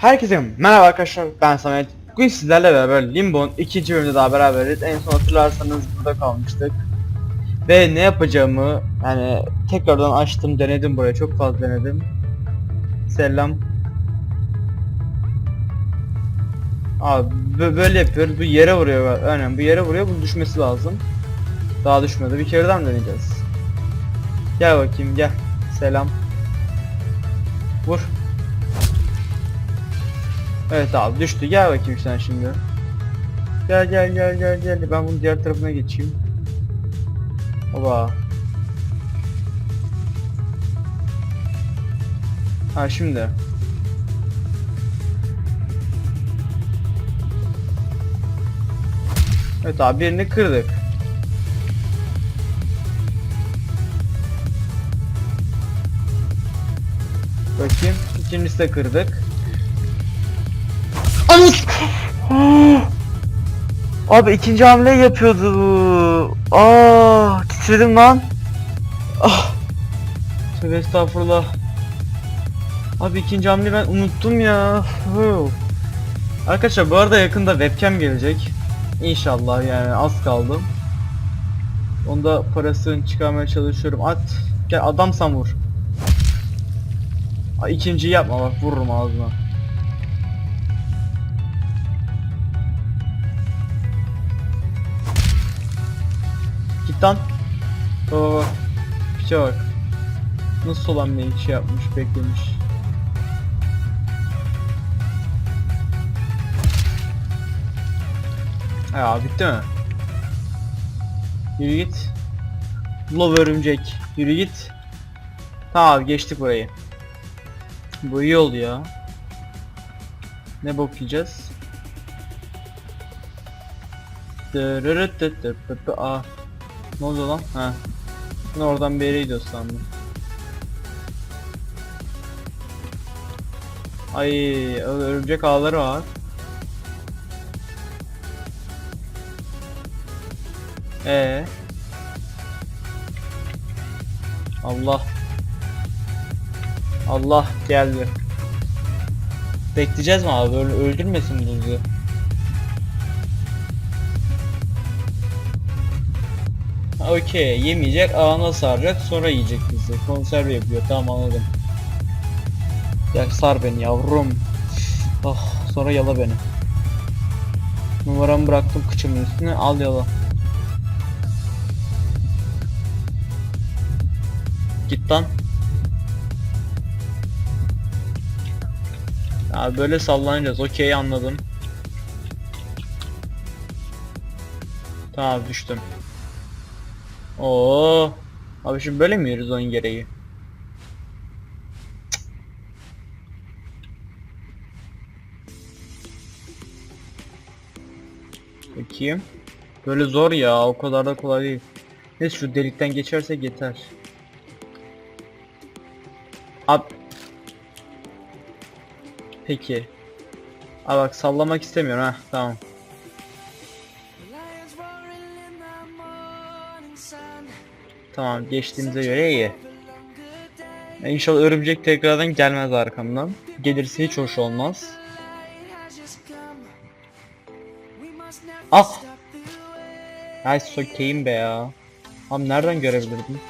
Herkese merhaba arkadaşlar ben Samet. Bugün sizlerle beraber Limbo'nun ikinci bölümünde daha beraberiz. En son hatırlarsanız burada kalmıştık. Ve ne yapacağımı yani tekrardan açtım denedim buraya çok fazla denedim. Selam. Abi bö- böyle yapıyoruz bu yere vuruyor aynen bu yere vuruyor bu düşmesi lazım. Daha düşmedi bir kere daha deneyeceğiz? Gel bakayım gel. Selam. Vur. Evet abi düştü. Gel bakayım sen şimdi. Gel gel gel gel gel. Ben bunun diğer tarafına geçeyim. Oba. Ha şimdi. Evet abi birini kırdık. Bakayım. İkincisi de kırdık. Anus! Abi ikinci hamle yapıyordu. Aa, titredim lan. Ah. Tövbe estağfurullah. Abi ikinci hamle ben unuttum ya. Arkadaşlar bu arada yakında webcam gelecek. İnşallah yani az kaldı. Onda parasını çıkarmaya çalışıyorum. At. Gel adamsan vur. İkinciyi yapma bak vururum ağzına. Git lan. Baba bak. Piçe bak. Nasıl olan ne şey yapmış beklemiş. Ya bitti mi? Yürü git. Love örümcek. Yürü git. Tamam geçtik burayı. Bu iyi oldu ya. Ne bok yiyeceğiz? Dırırıtıtıtıtı. Aa. Ne oldu lan? Ha. Ben oradan bir yere gidiyor sandım. Ay örümcek ağları var. Ee. Allah. Allah geldi. Bekleyeceğiz mi abi? Öl öldürmesin bizi. Okey yemeyecek ağına saracak sonra yiyecek bizi. Konserve yapıyor tamam anladım. Gel sar beni yavrum. Oh sonra yala beni. Numaramı bıraktım kıçımın üstüne al yala. Git lan. Ya böyle sallanacağız. Okey anladım. Tamam düştüm. Oo. Abi şimdi böyle mi yürüyoruz oyun gereği? Bakayım. Böyle zor ya, o kadar da kolay değil. Neyse şu delikten geçersek yeter. Ab Peki. Aa bak sallamak istemiyorum ha tamam. Tamam geçtiğimize göre iyi. İnşallah örümcek tekrardan gelmez arkamdan. Gelirse hiç hoş olmaz. Ah! Ay sokayım be ya. Abi nereden görebilirdim?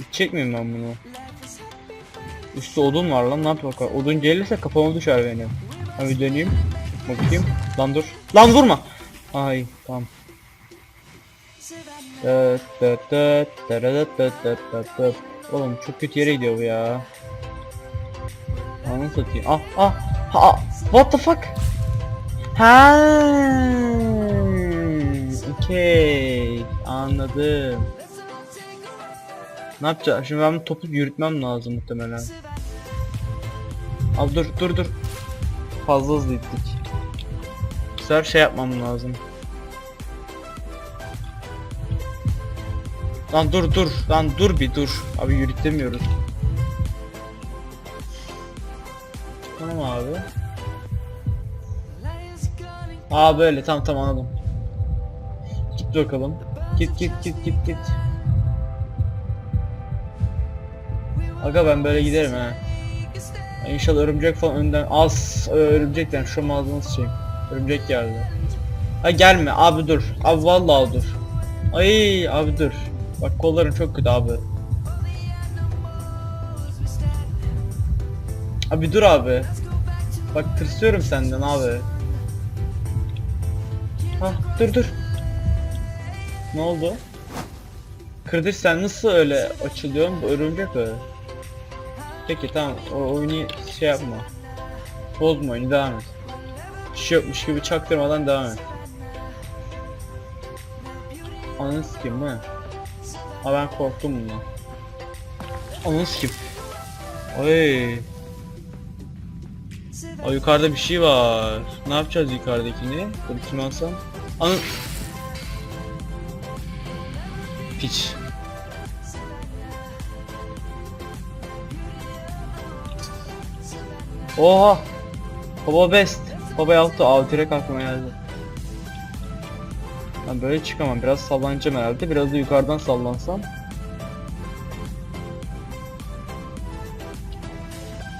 İçecek miyim ben bunu? Üstte odun var lan ne yapayım. Odun gelirse kafama düşer benim. Hadi döneyim. Bakayım. Lan dur. Lan vurma. Ay tamam. Oğlum çok kötü yere gidiyor bu ya. Anı satayım. Ah ah ha what the fuck? Ha. Okay. Anladım. Ne yapacağız? Şimdi ben topu yürütmem lazım muhtemelen. Abi dur dur dur. Fazla hızlı gittik. Sefer şey yapmam lazım. Lan dur dur. Lan dur bir dur. Abi yürütemiyoruz. Tamam abi. Aa böyle tamam tamam anladım. Git bakalım. Git git git git git. Aga ben böyle giderim ha. İnşallah örümcek falan önden az örümcekten şu ağzını sıçayım. Örümcek geldi. Ha gelme abi dur. Abi vallahi dur. Ay abi dur. Bak kolların çok kötü abi. Abi dur abi. Bak tırsıyorum senden abi. Ha dur dur. Ne oldu? Kırdır sen nasıl öyle açılıyorsun? Bu örümcek öyle. Peki tamam o oyunu şey yapma. Bozma oyunu devam et. Bir şey yokmuş gibi çaktırmadan devam et. Ananı sikeyim mi? Ha ben korktum bundan. Ananı sikeyim. Oy. O yukarıda bir şey var. Ne yapacağız yukarıdakini? Dur kim alsam? Anı... Piç. Oha! Baba best. Baba yaptı. Aa direkt aklıma geldi. Ben böyle çıkamam. Biraz sallanacağım herhalde. Biraz da yukarıdan sallansam.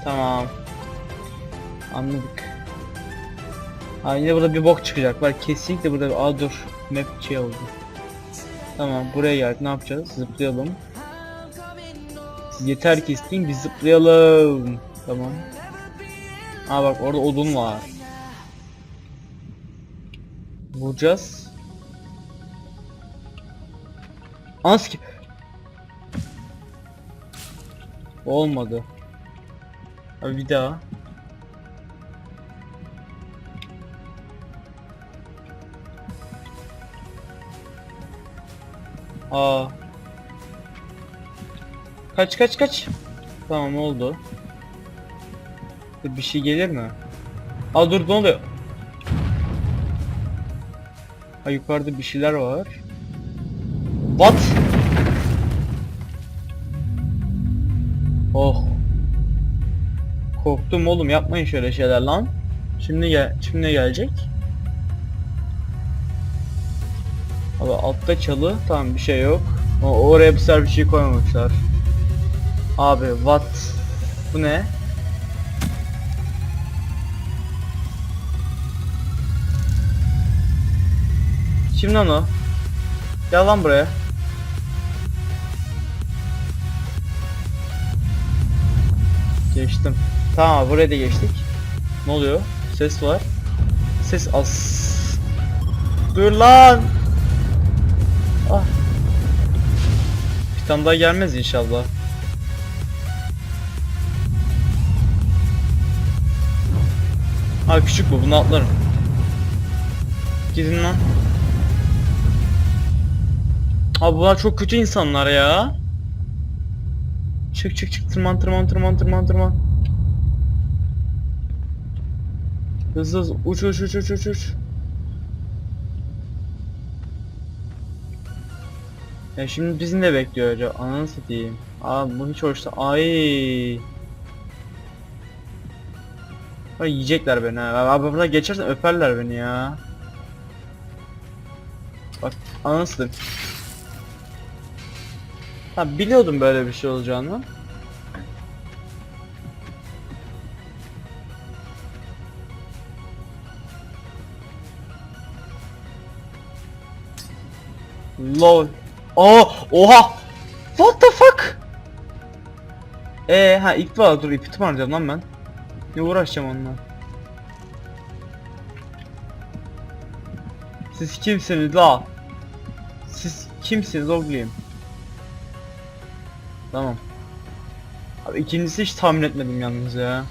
Tamam. Anladık. Ha yine burada bir bok çıkacak. Var kesinlikle burada bir... Aa dur. Map şey oldu. Tamam buraya geldik. Ne yapacağız? Zıplayalım. Yeter ki isteyin biz zıplayalım. Tamam. Aa bak orada odun var. Vuracağız. Anski. Olmadı. Abi bir daha. Aa. Kaç kaç kaç. Tamam oldu. Bir şey gelir mi? Aa dur ne oluyor? Ha yukarıda bir şeyler var. What? Oh. Korktum oğlum yapmayın şöyle şeyler lan. Şimdi gel şimdi gelecek? Abi altta çalı tamam bir şey yok. O oraya bir bir şey koymamışlar. Abi what? Bu ne? Kim lan o? Gel lan buraya. Geçtim. Tamam buraya da geçtik. Ne oluyor? Ses var. Ses az. Dur lan. Ah. Bir tane daha gelmez inşallah. Ha küçük bu bunu atlarım. Gidin lan. Abi bunlar çok kötü insanlar ya. Çık çık çık tırman tırman tırman tırman tırman. Hızlı hızlı uç uç uç uç uç uç. Ya şimdi bizim de bekliyor hoca. Ananı satayım. Abi bu hiç hoşta. Ay. Ay yiyecekler beni ha. Abi burada geçersen öperler beni ya. Bak satayım. Ha biliyordum böyle bir şey olacağını. Lol. Oh, oha. What the fuck? Ee ha ip var dur ipi harcayacağım lan ben. Ne uğraşacağım onunla? Siz kimsiniz la? Siz kimsiniz oğlum? Tamam. Abi ikincisi hiç tahmin etmedim yalnız ya.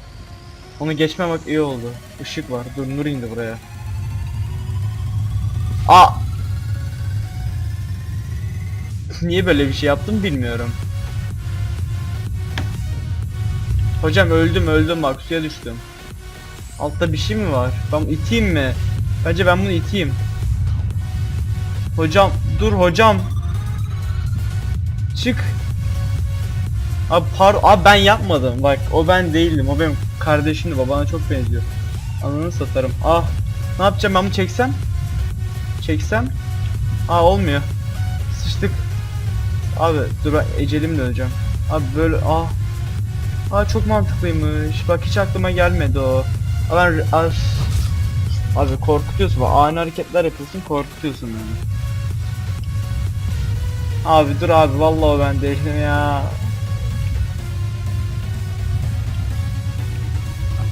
Onu geçme bak iyi oldu. Işık var. Dur nur indi buraya. Aa! Niye böyle bir şey yaptım bilmiyorum. Hocam öldüm öldüm bak suya düştüm. Altta bir şey mi var? Ben iteyim mi? Bence ben bunu iteyim. Hocam dur hocam. Çık. Abi par abi ben yapmadım bak o ben değildim o benim kardeşimdi babana çok benziyor. Ananı satarım. Ah ne yapacağım ben bunu çeksem? Çeksem? Aa olmuyor. Sıçtık. Abi dur ben ecelim döneceğim. Abi böyle ah Aa çok mantıklıymış. Bak hiç aklıma gelmedi o. Aa, Ben Aa, Abi korkutuyorsun. Bak, ani hareketler yapıyorsun korkutuyorsun beni. Abi dur abi vallahi ben değilim ya.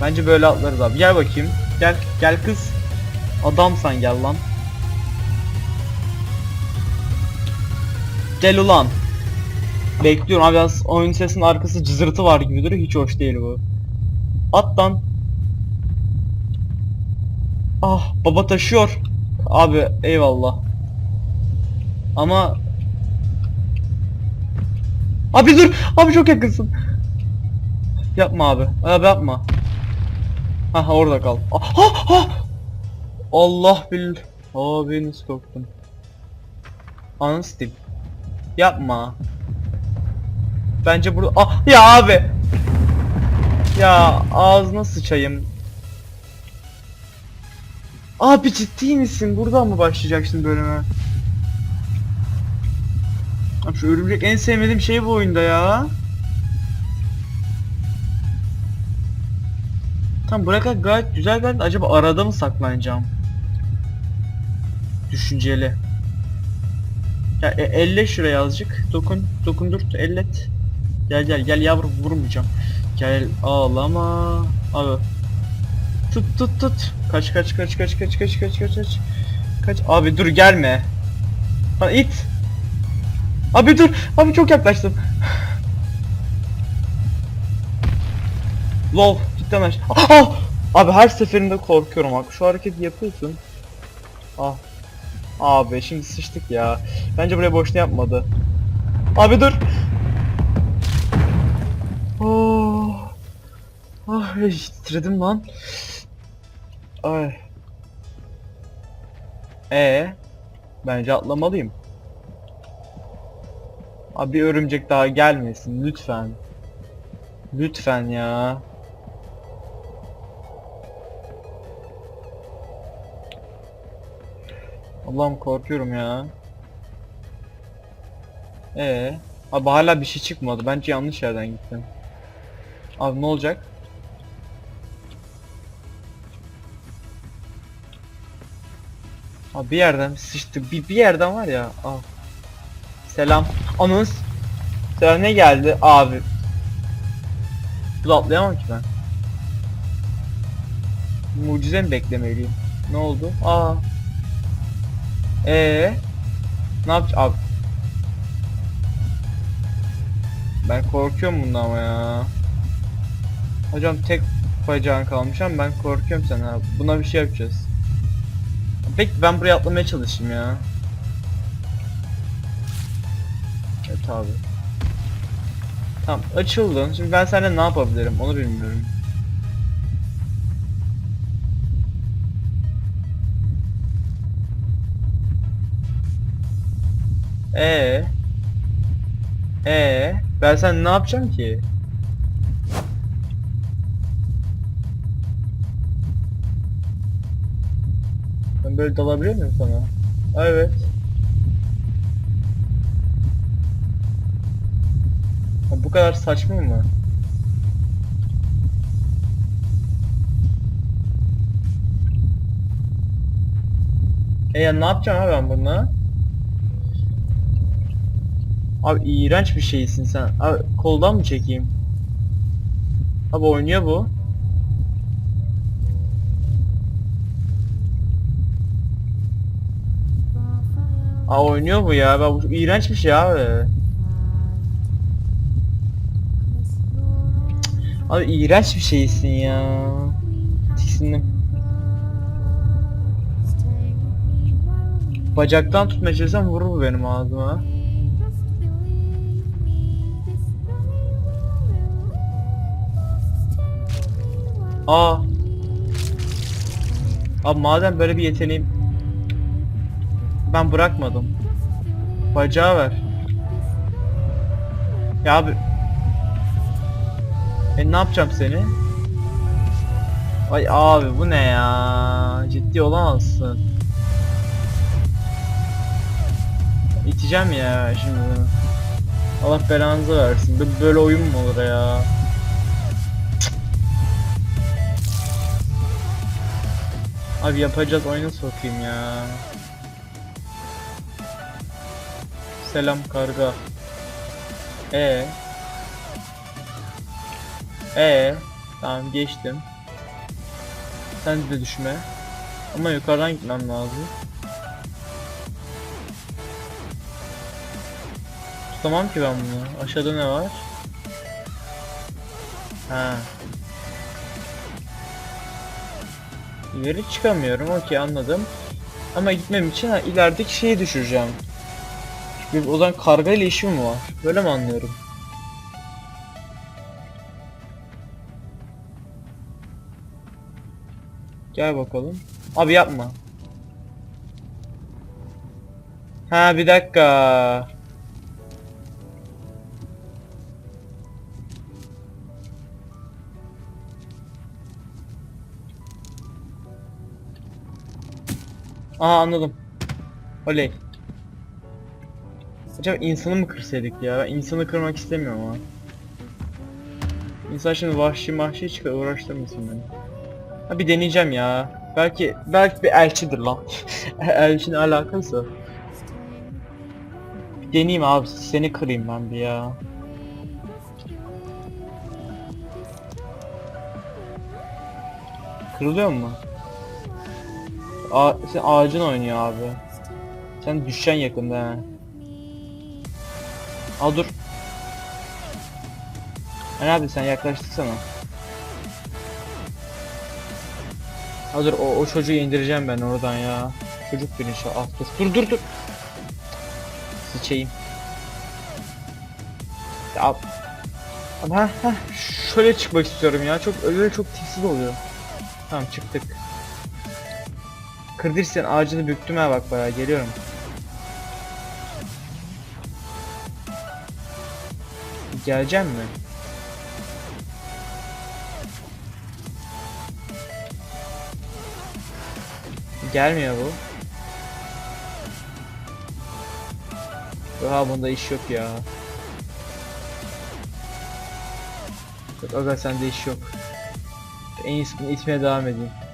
Bence böyle atlarız abi. Gel bakayım. Gel gel kız. Adamsan gel lan. Gel ulan. Bekliyorum abi biraz oyun sesinin arkası cızırtı var gibi duruyor. Hiç hoş değil bu. At lan. Ah baba taşıyor. Abi eyvallah. Ama Abi dur. Abi çok yakınsın. Yapma abi. Abi yapma. Ha orada kal. Ah, ah! Allah bil. Abi nasıl korktum. Ananı sikeyim. Yapma. Bence burada... Ah ya abi. Ya ağzına sıçayım. Abi ciddi misin? Buradan mı başlayacaksın bölüme? Abi şu örümcek en sevmediğim şey bu oyunda ya. Tam bırak gayet güzel geldi. Acaba arada mı saklanacağım? Düşünceli. Ya e, elle şuraya azıcık. Dokun, dokundur, ellet. Gel gel gel yavrum vurmayacağım. Gel ağlama. Abi. Tut tut tut. Kaç kaç kaç kaç kaç kaç kaç kaç kaç. Kaç. Abi dur gelme. Lan it. Abi dur. Abi çok yaklaştım. Lol. Cidden aç. Ah! Abi her seferinde korkuyorum bak. Şu hareketi yapıyorsun. Ah. Abi şimdi sıçtık ya. Bence buraya boşuna yapmadı. Abi dur. Oh. Ah titredim lan. Ay. E bence atlamalıyım. Abi bir örümcek daha gelmesin lütfen. Lütfen ya. Allah'ım korkuyorum ya. Ee, abi hala bir şey çıkmadı. Bence yanlış yerden gittim. Abi ne olacak? Abi bir yerden sıçtı. Bir, bir yerden var ya. Al. Selam. Anons. Selam ne geldi abi? Bu atlayamam ki ben. Mucize mi beklemeliyim? Ne oldu? Aa. Ee, ne yapacağız abi? Ben korkuyorum bundan ama ya. Hocam tek bacağın kalmış ama ben korkuyorum sen abi. Buna bir şey yapacağız. Peki ben buraya atlamaya çalışayım ya. Evet abi. Tamam açıldın. Şimdi ben seninle ne yapabilirim onu bilmiyorum. Ee. Ee, ben sen ne yapacağım ki? Ben böyle dalabiliyor muyum sana? Evet. Ha, bu kadar saçma mı? E ya ne yapacağım abi ben bununla? Abi iğrenç bir şeysin sen. Abi koldan mı çekeyim? Abi oynuyor bu. Aa oynuyor bu ya. Ben bu iğrenç bir şey abi. Abi iğrenç bir şeysin ya. Tiksindim. Bacaktan tutmaya çalışsam vurur bu benim ağzıma. Aa. Abi madem böyle bir yeteneğim ben bırakmadım. Bacağı ver. Ya abi. E ne yapacağım seni? Ay abi bu ne ya? Ciddi olamazsın. İteceğim ya şimdi. Allah belanızı versin. Bö- Böyle oyun mu olur ya? Abi yapacağız oyuna sokayım ya. Selam karga. E. E. Tamam geçtim. Sen de düşme. Ama yukarıdan gitmem lazım. Tutamam ki ben bunu. Aşağıda ne var? Ha. İleri çıkamıyorum. Okey anladım. Ama gitmem için ha, ilerideki şeyi düşüreceğim. Çünkü o zaman karga ile işim var? Böyle mi anlıyorum? Gel bakalım. Abi yapma. Ha bir dakika. Aha anladım. Oley. Acaba insanı mı kırsaydık ya? Ben insanı kırmak istemiyorum ama. İnsan şimdi vahşi mahşi çıkar uğraştırmasın beni. Ha bir deneyeceğim ya. Belki belki bir elçidir lan. Elçinin alakası. Bir deneyeyim abi seni kırayım ben bir ya. Kırılıyor mu? A sen ağacın oynuyor abi. Sen düşeceksin yakında ha. Al dur. Ben abi sen yaklaştık sana. Dur o, o çocuğu indireceğim ben oradan ya. Çocuk bir inşallah. Dur dur dur dur. Sıçayım. Ya. Abi ha ha şöyle çıkmak istiyorum ya. Çok öyle çok tipsiz oluyor. Tamam çıktık. Kırdirsen ağacını büktüm ha bak bayağı geliyorum. Geleceğim mi? Gelmiyor bu. Daha bunda iş yok ya. Yok aga sende iş yok. En iyisi itmeye devam edeyim.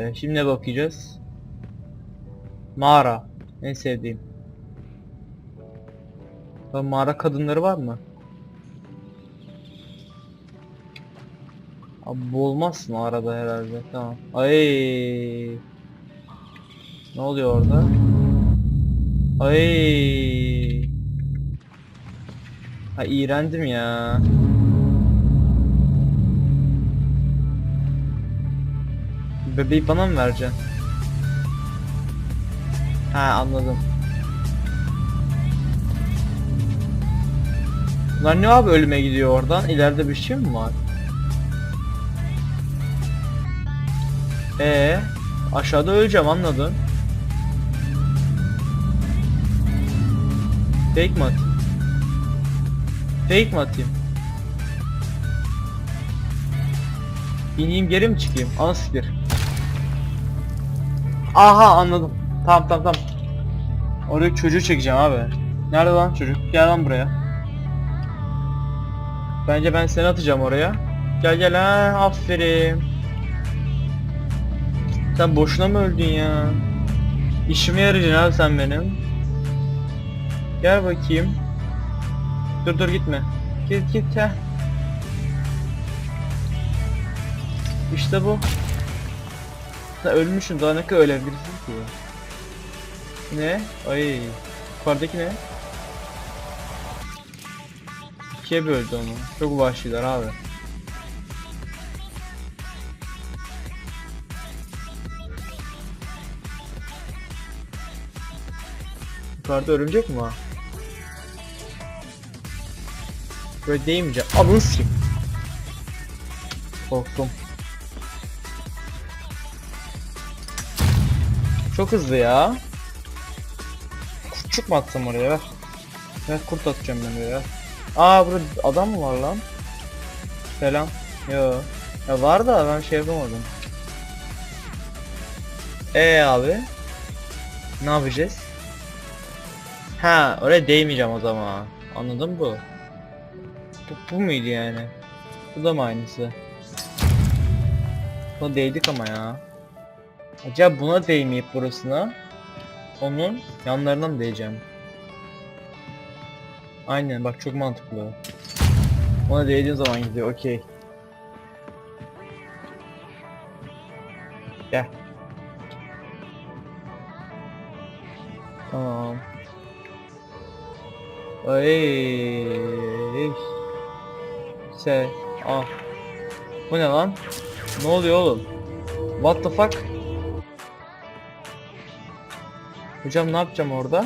Evet, şimdi bakacağız? Mağara. En sevdiğim. Lan mağara kadınları var mı? Abi olmaz mağarada herhalde. Tamam. Ay. Ne oluyor orada? Ay. Ha iğrendim ya. Bebeği bana mı vereceksin? Ha anladım. Bunlar ne abi ölüme gidiyor oradan? İleride bir şey mi var? Ee, aşağıda öleceğim anladın? Fake mi atayım? Fake mi atayım? İneyim geri mi çıkayım? Ana siktir. Aha anladım. Tamam tamam tamam. Oraya çocuğu çekeceğim abi. Nerede lan çocuk? Gel lan buraya. Bence ben seni atacağım oraya. Gel gel ha aferin. Sen boşuna mı öldün ya? İşime yarayacaksın abi sen benim. Gel bakayım. Dur dur gitme. Git git ha. İşte bu. Sen ölmüşsün daha ne kadar ölebilirsin ki? Ne? Ay. Yukarıdaki ne? İkiye böldü onu. Çok vahşiler abi. Yukarıda örümcek mi var? Böyle değmeyeceğim. Ananı sikeyim. Korktum. Çok hızlı ya. Kurtçuk mu atsam oraya ver. Ver kurt atacağım ben oraya. Aa burada adam mı var lan? Selam. Yo. Ya var da ben şey yapamadım. Ee abi. Ne yapacağız? Ha oraya değmeyeceğim o zaman. Anladın bu? Bu, bu muydu yani? Bu da mı aynısı? Buna değdik ama ya. Acaba buna değmeyip burasına onun yanlarına mı değeceğim? Aynen bak çok mantıklı. Ona değdiğin zaman gidiyor okey. Gel. Tamam. Ay. Se. Ah. Bu ne lan? Ne oluyor oğlum? What the fuck? Hocam ne yapacağım orada?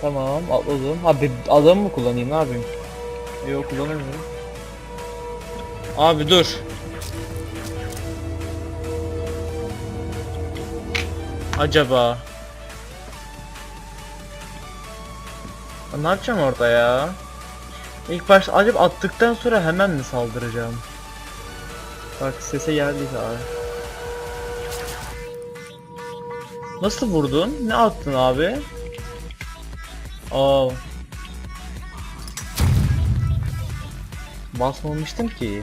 Tamam atladım. Ha bir adam mı kullanayım ne yapayım? Yok kullanamıyorum. Abi dur. Acaba Ne yapacağım orada ya? İlk başta acaba attıktan sonra hemen mi saldıracağım? Bak sese geldi abi. Nasıl vurdun? Ne attın abi? Aa. Basmamıştım ki.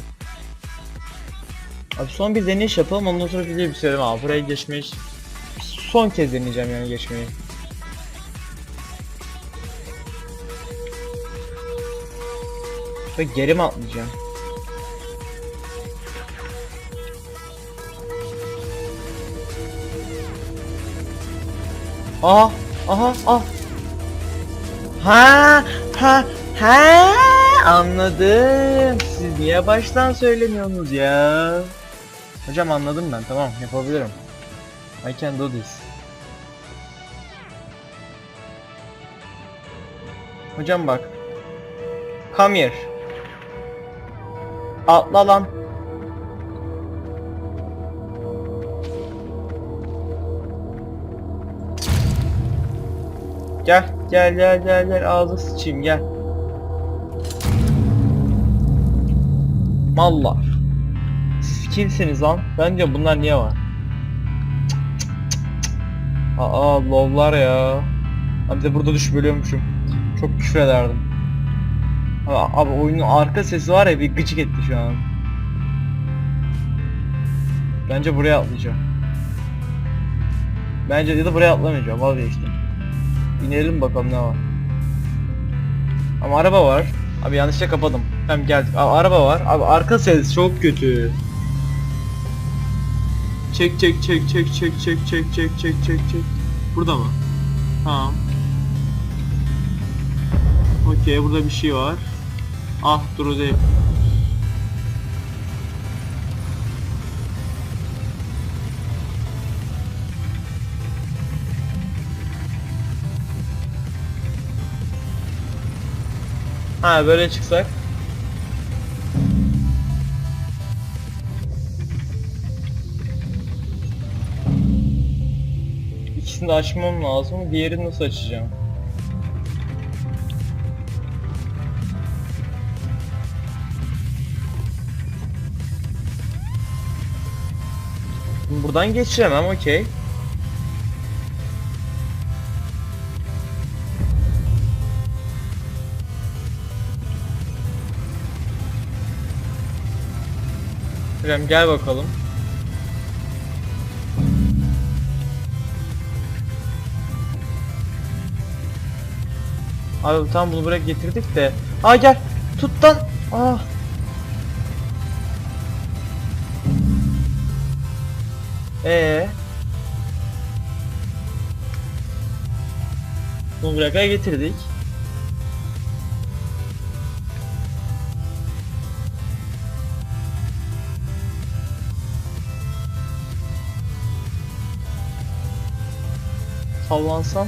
Abi son bir deneyiş yapalım ondan sonra videoyu bitirelim abi. Buraya geçmeyi son kez deneyeceğim yani geçmeyi. Ve geri mi atlayacağım? Aha, aha, ah. Ha, ha, ha. Anladım. Siz niye baştan söylemiyorsunuz ya? Hocam anladım ben. Tamam, yapabilirim. I can do this. Hocam bak. Come here. Atla lan. Gel, gel, gel, gel, gel. Ağzı sıçayım, gel. Mallar. Siz kimsiniz lan? Bence bunlar niye var? Cık. Aa, lovlar ya. Abi de burada düş bölüyormuşum. Çok küfür ederdim. Abi, abi oyunun arka sesi var ya bir gıcık etti şu an. Bence buraya atlayacağım. Bence ya da buraya atlamayacağım vazgeçtim. İnelim bakalım ne var. Ama araba var. Abi yanlışlıkla kapadım. Tamam geldik. Abi araba var. Abi arka ses çok kötü. Çek çek çek çek çek çek çek çek çek çek çek. Burada mı? Tamam. Okey burada bir şey var. Ah dur o değil. Ha böyle çıksak. İkisini açmam lazım. Diğerini nasıl açacağım? Buradan geçiremem okey. İrem gel bakalım. Abi tam bunu buraya getirdik de. Aa gel. Tut lan. Aa. Ee. Bunu buraya getirdik. Sallansam.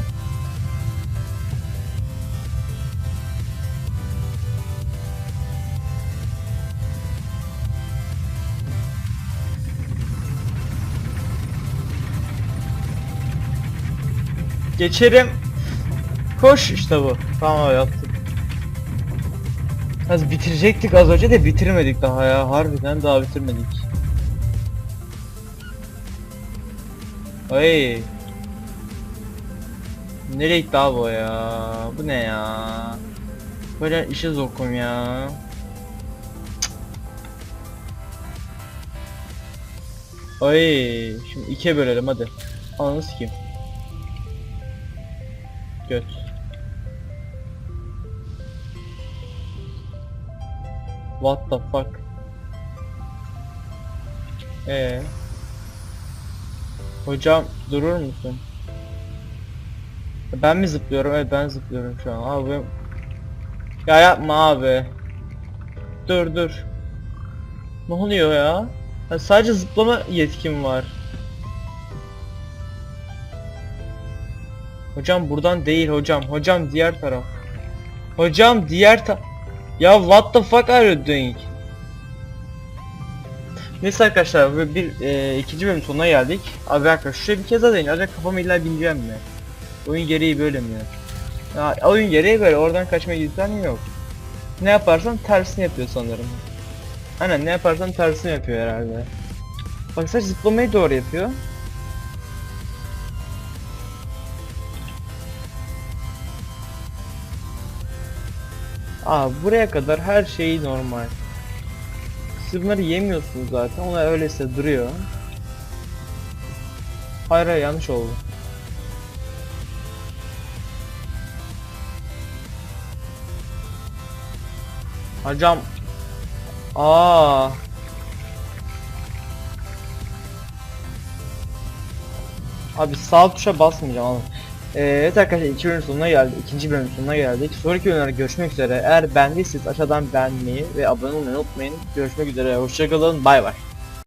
Geçerim. Koş işte bu. Tamam yaptık. Az bitirecektik az önce de bitirmedik daha ya. Harbiden daha bitirmedik. Ay. Nereye gitti abi o ya? Bu ne ya? Böyle işe zokum ya. Ay, şimdi ikiye bölelim hadi. Ananı sikeyim. Göt. What the fuck? Ee. Hocam durur musun? Ben mi zıplıyorum? Evet ben zıplıyorum şu an. Abi Ya yapma abi. Dur dur. Ne oluyor ya? Ha, sadece zıplama yetkim var. Hocam buradan değil hocam. Hocam diğer taraf. Hocam diğer ta... Ya what the fuck are you doing? Neyse arkadaşlar bir e, ikinci bölüm sonuna geldik. Abi arkadaşlar şuraya bir kez daha deneyin. Acaba kafamı illa bineceğim mi? Oyun gereği böyle mi? Ya, oyun gereği böyle oradan kaçma imkanı yok. Ne yaparsan tersini yapıyor sanırım. Aynen ne yaparsan tersini yapıyor herhalde. Bak sadece zıplamayı doğru yapıyor. Aa buraya kadar her şey normal. Siz bunları yemiyorsunuz zaten. Onlar öyleyse duruyor. Hayır hayır yanlış oldu. Hocam. Aa. Abi sağ tuşa basmayacağım oğlum. Ee, evet arkadaşlar iki bölüm sonuna geldik. ikinci bölüm sonuna geldik. Sonraki bölümlerde görüşmek üzere. Eğer beğendiyseniz aşağıdan beğenmeyi ve abone olmayı unutmayın. Görüşmek üzere. Hoşçakalın. Bay bay.